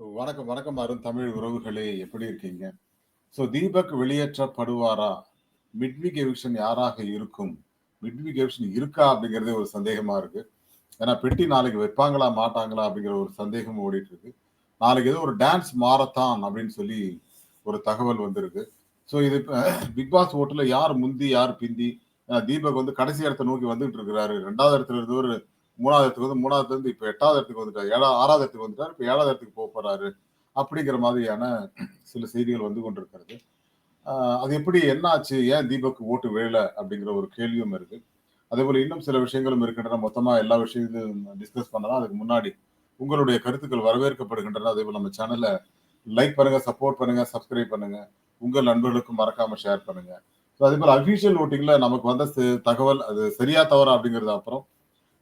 வணக்கம், வணக்கம் அருண் தமிழ் உறவுகளே! எப்படி இருக்கீங்க? ஸோ தீபக் வெளியேற்றப்படுவாரா? மிட்விக் எவிக்ஷன் யாராக இருக்கும்? மிட்விக் எவிக்ஷன் இருக்கா? அப்படிங்கிறதே ஒரு சந்தேகமா இருக்கு. ஏன்னா பெட்டி நாளைக்கு வைப்பாங்களா, மாட்டாங்களா? அப்படிங்கிற ஒரு சந்தேகம் ஓடிட்டு இருக்கு. நாளைக்கு ஏதோ ஒரு டான்ஸ் மாரத்தான் அப்படின்னு சொல்லி ஒரு தகவல் வந்திருக்கு. ஸோ இது பிக் பாஸ் ஓட்டில் யார் முந்தி, யார் பிந்தி? தீபக் வந்து கடைசி இடத்த நோக்கி வந்துகிட்டு இருக்கிறாரு. ரெண்டாவது இடத்துல ஒரு மூணாவது இடத்துக்கு வந்து 3வது இருந்து இப்ப எட்டாவது இடத்துக்கு வந்துட்டாரு. ஏழா ஆறாவது இடத்துக்கு வந்துட்டாரு. இப்ப ஏழாவது இடத்துக்கு போக போறாரு. அப்படிங்கிற மாதிரியான சில செய்திகள் வந்து கொண்டிருக்கிறது. அது எப்படி என்ன ஆச்சு? ஏன் தீபக் ஓட்டு விழல? அப்படிங்கிற ஒரு கேள்வியும் இருக்கு. அதேபோல இன்னும் சில விஷயங்களும் இருக்கின்றன. மொத்தமா எல்லா விஷயத்தையும் டிஸ்கஸ் பண்ணலாம். அதுக்கு முன்னாடி உங்களுடைய கருத்துக்கள் வரவேற்கப்படுகின்றன. அதே போல நம்ம சேனலை லைக் பண்ணுங்க, சப்போர்ட் பண்ணுங்க, சப்ஸ்கிரைப் பண்ணுங்க. உங்கள் நண்பர்களுக்கும் மறக்காம ஷேர் பண்ணுங்க. ஸோ அதேபோல அஃபீஷியல் ஓட்டிங்ல நமக்கு வந்த தகவல் அது சரியா, தவறா அப்படிங்கிறது அப்புறம்.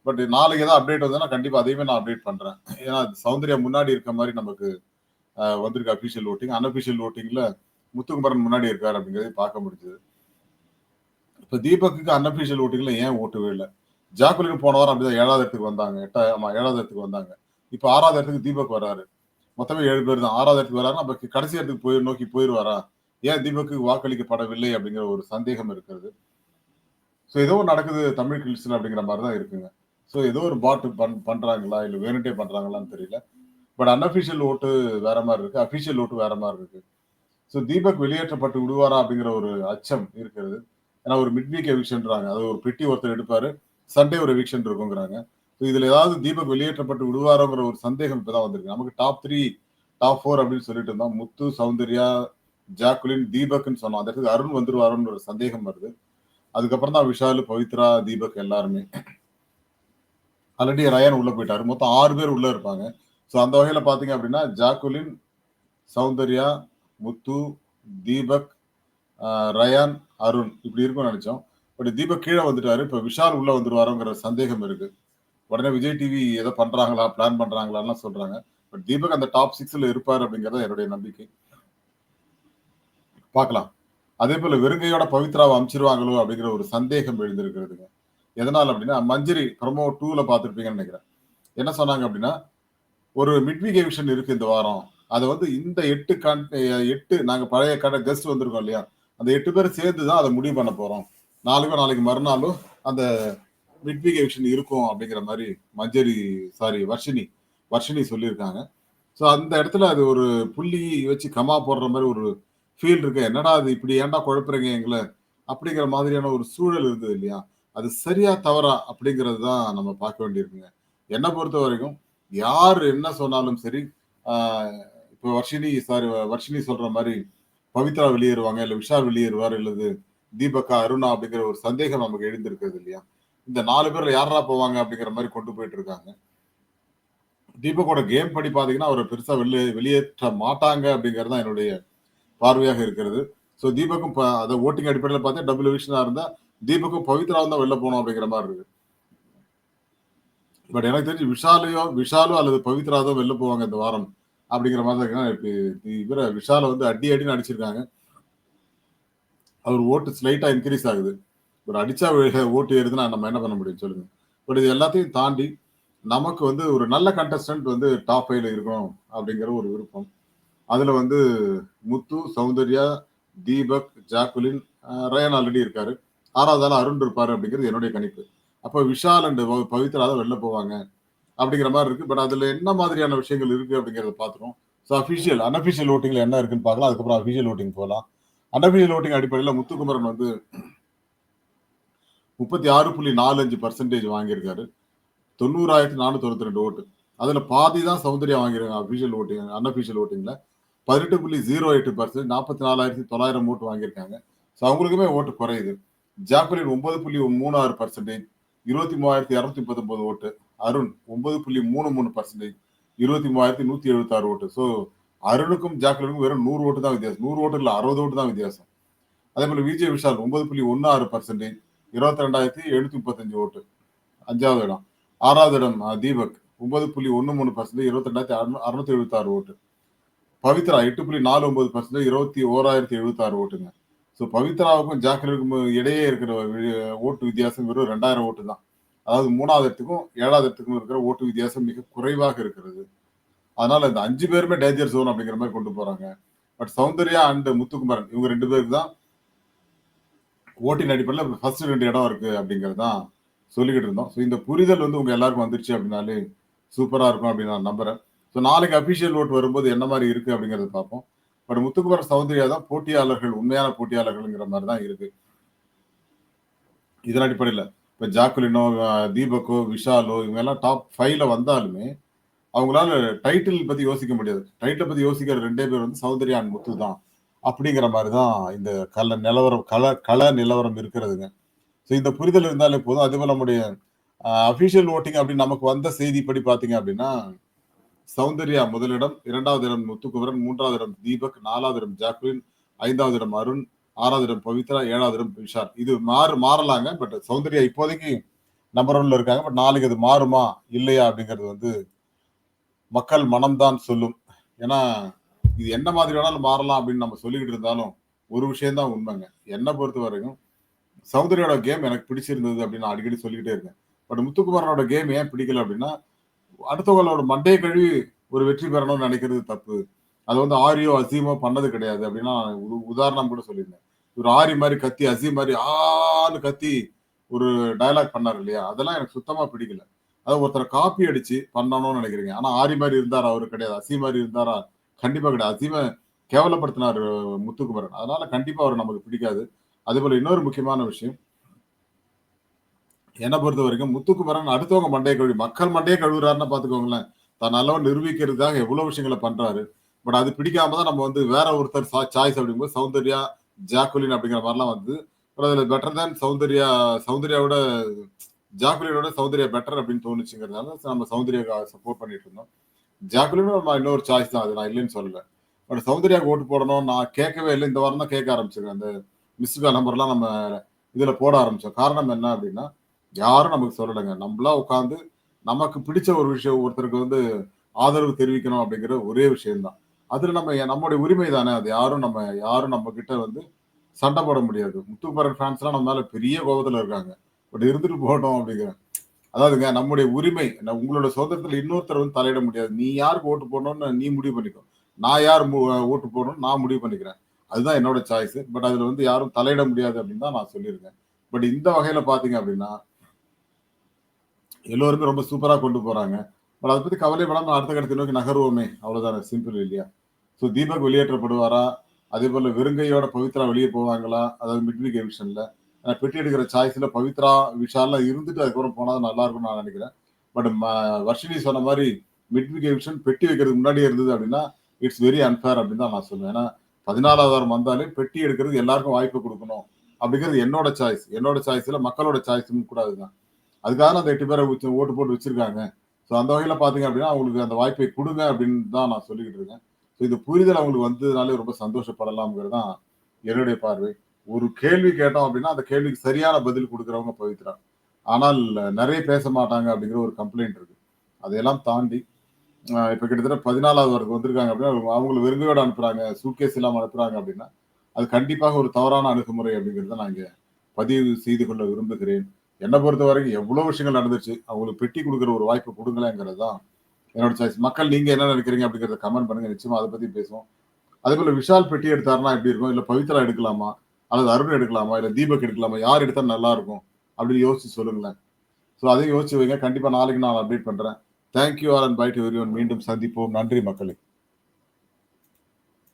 பட் நாளைக்கு ஏதாவது அப்டேட் வந்ததுன்னா கண்டிப்பா அதையுமே நான் அப்டேட் பண்றேன். ஏன்னா சௌந்தர்யா முன்னாடி இருக்க மாதிரி நமக்கு வந்திருக்கு அஃபிஷியல் ஓட்டிங் அன்அஃபிஷியல் ஓட்டிங்கில் முத்துக்குமரன் முன்னாடி இருக்காரு அப்படிங்கிறதையும் பார்க்க முடிஞ்சது. இப்ப தீபக்குக்கு அன்அஃபிஷியல் ஓட்டிங்கில் ஏன் ஓட்டவே இல்லை ஜாக்குலின் போன வாரம் அப்படிதான் ஏழாவது இடத்துக்கு வந்தாங்க. எட்டா ஆமா ஏழாவது இடத்துக்கு வந்தாங்க. இப்ப ஆறாவது இடத்துக்கு தீபக் வராரு. மொத்தமே ஏழு பேர் தான். ஆறாவது இடத்துக்கு வராருன்னா, அப்ப கடைசி இடத்துக்கு போய் நோக்கி போயிடுவாரா ஏன் தீபக்கு வாக்களிக்கப்படவில்லை? அப்படிங்கிற ஒரு சந்தேகம் இருக்கிறது. ஸோ ஏதோ நடக்குது தமிழ் கில்ஸ்ல அப்படிங்கிற மாதிரி தான் இருக்குங்க. ஸோ ஏதோ ஒரு பாட்டு பண் பண்ணுறாங்களா இல்லை வேணுட்டே பண்ணுறாங்களான்னு தெரியல. பட் அன்அஃபிஷியல் வோட்டு வேற மாதிரி இருக்கு. அஃபிஷியல் ஓட்டு வேற மாதிரி இருக்கு. ஸோ தீபக் வெளியேற்றப்பட்டு விடுவாரா? அப்படிங்கிற ஒரு அச்சம் இருக்கிறது. ஏன்னா ஒரு மிட்வீக் எவிக்ஷன்றாங்க. அது ஒரு பெட்டி ஒருத்தர் எடுப்பாரு. சண்டே ஒரு எவிக்ஷன் இருக்குங்கிறாங்க. ஸோ இதில் ஏதாவது தீபக் வெளியேற்றப்பட்டு விடுவாரோங்கிற ஒரு சந்தேகம் இப்பதான் வந்திருக்கு. நமக்கு டாப் த்ரீ டாப் ஃபோர் அப்படின்னு சொல்லிட்டு இருந்தோம். முத்து, சௌந்தர்யா, ஜாக்குலின், தீபக்னு சொன்னோம். அந்த இடத்துக்கு அருண் வந்துருவாரோன்னு ஒரு சந்தேகம் வருது. அதுக்கப்புறம் தான் விஷாலு பவித்ரா, தீபக் எல்லாருமே. ஆல்ரெடி ரயான் உள்ள போயிட்டாரு. மொத்தம் ஆறு பேர் உள்ள இருப்பாங்க. ஸோ அந்த வகையில பார்த்தீங்க அப்படின்னா, ஜாக்குலின், சௌந்தர்யா, முத்து, தீபக், ரயான், அருண் இப்படி இருக்கும்னு நினைச்சோம் பட் தீபக் கீழே வந்துட்டாரு. இப்ப விஷால் உள்ள வந்துருவாருங்கிற சந்தேகம் இருக்கு. உடனே விஜய் டிவி ஏதோ பண்றாங்களா? பிளான் பண்றாங்களான்லாம் சொல்றாங்க. பட் தீபக் அந்த டாப் 6ல இருப்பாரு அப்படிங்கிறது என்னுடைய நம்பிக்கை. பார்க்கலாம். அதே போல வெறுங்கையோட பவித்ராவை அனுப்பிச்சிருவாங்களோ? அப்படிங்கிற ஒரு சந்தேகம் எழுந்திருக்கிறதுங்க. எதனால் அப்படின்னா, மஞ்சரி ப்ரோமோ டூவில் பார்த்துருப்பீங்கன்னு நினைக்கிறேன் என்ன சொன்னாங்க அப்படின்னா, ஒரு மிட்வீக் எவிக்ஷன் இருக்குது இந்த வாரம். அதை வந்து இந்த 8 கன் 8 நாங்க பழைய கடை கெஸ்ட் வந்திருக்கோம் இல்லையா? அந்த எட்டு பேர் சேர்ந்து தான் அதை முடிவு பண்ண போகிறோம் நாளைக்கோ நாளைக்கு மறுநாளும் அந்த மிட்வீக் எவிக்ஷன் இருக்கும் அப்படிங்கிற மாதிரி மஞ்சரி சாரி வர்ஷினி வர்ஷினி சொல்லியிருக்காங்க. ஸோ அந்த இடத்துல அது ஒரு புள்ளி வச்சு கமா போடுற மாதிரி ஒரு ஃபீல் இருக்கு. என்னடா அது இப்படி ஏன்டா குழப்புறீங்க எங்களை அப்படிங்கிற மாதிரியான ஒரு சூழல் இருந்தது இல்லையா? அது சரியா? தவறா? அப்படிங்கிறது தான் நம்ம பார்க்க வேண்டியிருக்குங்க. என்னை பொறுத்த வரைக்கும் யார் என்ன சொன்னாலும் சரி, இப்போ வர்ஷினி சாரி வர்ஷினி சொல்ற மாதிரி பவித்ரா வெளியேறுவாங்க, இல்ல விஷால் வெளியேறுவார், இல்லது தீபக்கா, அருணா அப்படிங்கிற ஒரு சந்தேகம் நமக்கு எழுந்திருக்கிறது இல்லையா? இந்த நாலு பேர்ல யாரா போவாங்க? அப்படிங்கிற மாதிரி கொண்டு போயிட்டு இருக்காங்க. தீபக்கோட கேம் படி பார்த்தீங்கன்னா, அவரை பெருசா வெளியே வெளியேற்ற மாட்டாங்க அப்படிங்கிறது தான் என்னுடைய பார்வையாக இருக்கிறது. ஸோ தீபக்கும் ப அத வோட்டிங் அடிப்படையில பார்த்தா டபுள் எவிக்ஷனா இருந்தால் தீபக்கும் பவித்ராவும் தான் வெளில போகணும் அப்படிங்கிற மாதிரி இருக்கு. பட் எனக்கு தெரிஞ்சு விஷாலையோ விஷாலோ அல்லது பவித்ரா தான் வெளில போவாங்க இந்த வாரம். அப்படிங்கிற மாதிரி தான் இருக்கு. இப்ப இவர விஷால வந்து அடி அடின்னு அடிச்சிருக்காங்க. அவர் ஓட்டு ஸ்லைட்டா இன்க்ரீஸ் ஆகுது. ஒரு அடிச்சா ஓட்டு ஏறுதுன்னா நம்ம என்ன பண்ண முடியும் சொல்லுங்க? பட் இது எல்லாத்தையும் தாண்டி நமக்கு வந்து ஒரு நல்ல கண்டஸ்டன்ட் வந்து டாப் ஃபைவ்ல இருக்கணும் அப்படிங்கிற ஒரு விருப்பம். அதுல வந்து முத்து, சௌந்தர்யா, தீபக், ஜாக்குலின், அ ரயான் ஆல்ரெடி இருக்காரு. ஆறாவது ஆள் அருண் இருப்பாரு அப்படிங்கிறது என்னுடைய கணிப்பு. அப்போ விஷால் அண்ட் பவித்ரா தான் வெளில போவாங்க. அப்படிங்கிற மாதிரி இருக்கு. பட் அதுல என்ன மாதிரியான விஷயங்கள் இருக்கு அப்படிங்கிறத பாத்துரும் ஸோ அஃபிஷியல் அன்அஃபிஷியல் ஓட்டிங்ல என்ன இருக்குன்னு பார்க்கலாம். அதுக்கப்புறம் அஃபிஷியல் ஓட்டிங் போகலாம் அன்அஃபிஷியல் ஓட்டிங் அடிப்படையில முத்துக்குமரன் வந்து 36.45% வாங்கியிருக்காரு. 90,492 ஓட்டு. அதுல பாதி தான் சௌந்தர்யா வாங்கியிருக்காங்க அஃபிஷியல் ஓட்டிங் அன்அஃபிஷியல் வோட்டிங்ல. 18.08% 44,900 ஓட்டு வாங்கியிருக்காங்க. ஸோ அவங்களுக்குமே ஓட்டு குறையுது. ஜாக்குலின் ஒன்பது புள்ளி மூணு ஆறு பர்சன்டேஜ் இருபத்தி மூவாயிரத்தி இரநூத்தி பத்தொன்பது ஓட்டு. அருண் ஒன்பது புள்ளி மூணு மூணு பர்சன்டேஜ் இருபத்தி மூவாயிரத்தி நூத்தி எழுபத்தாறு ஓட்டு. ஸோ அருணுக்கும் ஜாக்குலினுக்கும் வெறும் நூறு ஓட்டு தான் வித்தியாசம். நூறு ஓட்டு இல்லை அறுபது ஓட்டு தான் வித்தியாசம். அதே போல விஜய் விஷால் ஒன்பது புள்ளி ஒன்று ஆறு பர்சன்டேஜ் இருபத்தி ரெண்டாயிரத்தி எழுநூத்தி முப்பத்தஞ்சு ஓட்டு. அஞ்சாவது இடம். ஆறாவது இடம் தீபக். ஒன்பது புள்ளி ஒன்று மூணு பர்சன்டேஜ் இருபத்தி ரெண்டாயிரத்தி அறுநூத்தி எழுபத்தாறு ஓட்டு. பவித்ரா எட்டு புள்ளி நாலு ஒன்பது பர்சன்டேஜ் இருபத்தி ஓராயிரத்தி எழுபத்தாறு ஓட்டுங்க. ஸோ பவித்ராவுக்கும் ஜாக்கிரவுக்கும் இடையே இருக்கிற ஓட்டு வித்தியாசம் வெறும் 2000 ஓட்டு தான். அதாவது மூணாவது இடத்துக்கும் ஏழாவது இடத்துக்கும் இருக்கிற ஓட்டு வித்தியாசம் மிக குறைவாக இருக்கிறது. அதனால இந்த அஞ்சு பேருமே டேஞ்சர் ஜோன் அப்படிங்கிற மாதிரி கொண்டு போறாங்க பட் சௌந்தர்யா அண்ட் முத்துக்குமரன் இவங்க ரெண்டு பேருக்கு தான் ஓட்டின் அடிப்படையில் ஃபர்ஸ்ட் ரெண்டு இடம் இருக்கு அப்படிங்கிறது தான் சொல்லிக்கிட்டு இருந்தோம் ஸோ இந்த புரிதல் வந்து உங்க எல்லாருக்கும் வந்துருச்சு அப்படின்னாலே சூப்பரா இருக்கும் அப்படின்னு நான் நம்புறேன் ஸோ நாளைக்கு அபிஷியல் ஓட் வரும்போது என்ன மாதிரி இருக்கு அப்படிங்கறத பார்ப்போம் பட் முத்துக்குமார் சௌந்தர்யா தான் போட்டியாளர்கள் உண்மையான போட்டியாளர்கள்ங்கிற மாதிரி தான் இருக்கு. இதன் அடிப்படையில் இப்போ ஜாக்குலினோ தீபக்கோ விஷாலோ இவங்க எல்லாம் டாப் ஃபைவ்ல வந்தாலுமே அவங்களால டைட்டில் பத்தி யோசிக்க முடியாது. டைட்டில் பத்தி யோசிக்கிற ரெண்டே பேர் வந்து சௌந்தர்யா அண்ட் முத்து தான். அப்படிங்கிற மாதிரி தான் இந்த கல நிலவரம் கல கல நிலவரம் இருக்கிறதுங்க. ஸோ இந்த புரிதல் இருந்தாலே போதும். அதே போல நம்முடைய அஃபிஷியல் ஓட்டிங் அப்படின்னு நமக்கு வந்த செய்திப்படி பார்த்தீங்க அப்படின்னா சௌந்தர்யா முதலிடம் இரண்டாவது இடம் முத்துக்குமரன் மூன்றாவது இடம் தீபக் நாலாவது இடம் ஜாக்லின் ஐந்தாவது இடம் அருண் ஆறாவது இடம் பவித்ரா ஏழாவது இடம் விஷால் இது மாறு மாறலாங்க பட் சௌந்தர்யா இப்போதைக்கு நம்பர் ஒன்ல இருக்காங்க பட் நாளைக்கு அது மாறுமா இல்லையா அப்படிங்கிறது வந்து மக்கள் மனம்தான் சொல்லும். ஏன்னா இது என்ன மாதிரி வேணாலும் மாறலாம் அப்படின்னு நம்ம சொல்லிக்கிட்டு இருந்தாலும் ஒரு விஷயம்தான் உண்மைங்க. என்னை பொறுத்த வரைக்கும் சௌந்தர்யோட கேம் எனக்கு பிடிச்சிருந்தது அப்படின்னு நான் அடிக்கடி சொல்லிக்கிட்டே இருக்கேன். பட் முத்துக்குமாரனோட கேம் ஏன் பிடிக்கல அப்படின்னா அடுத்தவங்களோட மண்டையை கழுவி ஒரு வெற்றி பெறணும்னு நினைக்கிறது தப்பு. அது வந்து ஆரியோ அசீமோ பண்ணது கிடையாது அப்படின்னா நான் ஒரு உதாரணம் கூட சொல்லியிருந்தேன். ஒரு ஆரி மாதிரி கத்தி அசீம் மாதிரி ஆன்னு கத்தி ஒரு டயலாக் பண்ணார் இல்லையா? அதெல்லாம் எனக்கு சுத்தமா பிடிக்கல. அதை ஒருத்தரை காப்பி அடிச்சு பண்ணணும்னு நினைக்கிறீங்க. ஆனா ஆரி மாதிரி இருந்தாரா? அவரு கிடையாது. அசீம் மாதிரி இருந்தாரா? கண்டிப்பா கிடையாது. அசீமை கேவலப்படுத்தினார் முத்துக்குமரன். அதனால கண்டிப்பா அவர் நமக்கு பிடிக்காது. அதே போல இன்னொரு முக்கியமான விஷயம் என்னை பொறுத்த வரைக்கும் முத்துக்குமரன் அடுத்தவங்க மண்டையை கழுவி மக்கள் மண்டையை கழுவுறாருன்னு பாத்துக்கோங்களேன் தான் நல்லவன் நிரூபிக்கிறதுக்காக எவ்வளவு விஷயங்களை பண்றாரு. பட் அது பிடிக்காம தான் நம்ம வந்து வேற ஒருத்தர் சாய்ஸ் அப்படிங்கும்போது சௌந்தர்யா ஜாக்குலின் அப்படிங்கிற மாதிரிலாம் வந்து பட் அதுல பெட்டர் தான் சௌந்தர்யா சௌந்தர்யாவோட ஜாக்குலினோட சௌந்தர்யா பெட்டர் அப்படின்னு தோணுச்சுங்கிறதுனால நம்ம சௌந்தர்யா சப்போர்ட் பண்ணிட்டு இருந்தோம். ஜாக்குலினும் நம்ம இன்னொரு சாய்ஸ் தான் அது நான் இல்லைன்னு சொல்லல. பட் சௌந்தர்யாவுக்கு ஓட்டு போடணும் நான் கேட்கவே இல்லை. இந்த வாரம் தான் கேட்க ஆரம்பிச்சிருக்கேன். அந்த மிஸ்டு கால் நம்பர்லாம் நம்ம இதில் போட ஆரம்பிச்சோம். காரணம் என்ன அப்படின்னா யாரும் நமக்கு சொல்லலைங்க. நம்மளா உட்காந்து நமக்கு பிடிச்ச ஒரு விஷயம் ஒருத்தருக்கு வந்து ஆதரவு தெரிவிக்கணும் அப்படிங்கிற ஒரே விஷயம்தான். அதுல நம்ம நம்மளுடைய உரிமை தானே. அது யாரும் நம்ம யாரும் நம்ம கிட்ட வந்து சண்டை போட முடியாது. முத்துப்பரன் ஃபேன்ஸ்லாம் எல்லாம் நம்ம மேல பெரிய கோபத்துல இருக்காங்க. பட் இருந்துட்டு போகட்டும் அப்படிங்கிறேன் அதாவதுங்க நம்முடைய உரிமை நான் உங்களோட சுதந்திரத்துல இன்னொருத்தர் வந்து தலையிட முடியாது. நீ யாருக்கு ஓட்டு போடணும்னு நீ முடிவு பண்ணிக்கோ. நான் யார் ஓட்டு போடணும்னு நான் முடிவு பண்ணிக்கிறேன். அதுதான் என்னோட சாய்ஸ் பட் அதுல வந்து யாரும் தலையிட முடியாது அப்படின்னு தான் நான் சொல்லியிருக்கேன். பட் இந்த வகையில பாத்தீங்க அப்படின்னா எல்லோருமே ரொம்ப சூப்பராக கொண்டு போகிறாங்க பட் அதை பற்றி கவலைப்படாமல் அடுத்த கட்டத்தை நோக்கி நகருவோமே. அவ்வளோதானே சிம்பிள் இல்லையா? ஸோ தீபக் வெளியேற்றப்படுவாரா? அதே போல் வெறுங்கையோட பவித்ரா வெளியே போவாங்களா? அதாவது மிட்வீக் எவிஷன்ல ஆனால் பெட்டி எடுக்கிற சாய்ஸில் பவித்ரா விஷாலாம் இருந்துட்டு அதுக்கப்புறம் போனால் நல்லா இருக்கும்னு நான் நினைக்கிறேன். பட் வர்ஷினி சொன்ன மாதிரி மிட்வீக் எவிஷன் பெட்டி வைக்கிறதுக்கு முன்னாடியே இருந்தது அப்படின்னா இட்ஸ் வெரி அன்ஃபேர் அப்படின்னு தான் நான் சொல்லுவேன். ஏன்னா பதினாலாவது வாரம் வந்தாலே பெட்டி எடுக்கிறது எல்லாருக்கும் வாய்ப்பு கொடுக்கணும். அப்படிங்கிறது என்னோட சாய்ஸ் என்னோட சாய்ஸில் மக்களோட சாய்ஸும் கூட அதுதான் அதுக்காக அந்த எட்டு பேரை ஓட்டு போட்டு வச்சிருக்காங்க. ஸோ அந்த வகையில் பார்த்தீங்க அப்படின்னா அவங்களுக்கு அந்த வாய்ப்பை கொடுங்க அப்படின்னு தான் நான் சொல்லிக்கிட்டு இருக்கேன். ஸோ இந்த புரிதல் அவங்களுக்கு வந்ததுனாலே ரொம்ப சந்தோஷப்படலாம்ங்கிறது தான் என்னுடைய பார்வை. ஒரு கேள்வி கேட்டோம் அப்படின்னா அந்த கேள்விக்கு சரியான பதில் கொடுக்குறவங்க பவித்ரா. ஆனால் நிறைய பேச மாட்டாங்க அப்படிங்கிற ஒரு கம்ப்ளைண்ட் இருக்கு. அதையெல்லாம் தாண்டி இப்போ கிட்டத்தட்ட பதினாலாவது வரைக்கும் வந்திருக்காங்க அப்படின்னா அவங்க- அவங்களை வெறுங்கையோட அனுப்புறாங்க சூட்கேஸ் இல்லாமல் அனுப்புறாங்க அப்படின்னா அது கண்டிப்பாக ஒரு தவறான அணுகுமுறை அப்படிங்கிறத நான் இங்கே பதிவு செய்து கொள்ள விரும்புகிறேன். என்னை பொறுத்த வரைக்கும் எவ்வளோ விஷயங்கள் நடந்துச்சு அவங்களுக்கு பெட்டி கொடுக்குற ஒரு வாய்ப்பு கொடுங்களேங்கிறது தான் என்னோட சாய்ஸ் மக்கள் நீங்கள் என்ன நினைக்கிறீங்க அப்படிங்கிறத கமெண்ட் பண்ணுங்க. நிச்சயமாக அதை பற்றி பேசுவோம். அதே போல் விஷால் பெட்டி எடுத்தாருன்னா எப்படி இருக்கும்? இல்லை பவித்ரா எடுக்கலாமா? அல்லது அருண் எடுக்கலாமா? இல்லை தீபக் எடுக்கலாமா? யார் எடுத்தால் நல்லா இருக்கும் அப்படின்னு யோசிச்சு சொல்லுங்களேன். ஸோ அதையும் யோசிச்சு வைங்க. கண்டிப்பாக நாளைக்கு நான் அப்டேட் பண்ணுறேன் thank you all and bye to மீண்டும் சந்திப்போம். நன்றி மக்களே.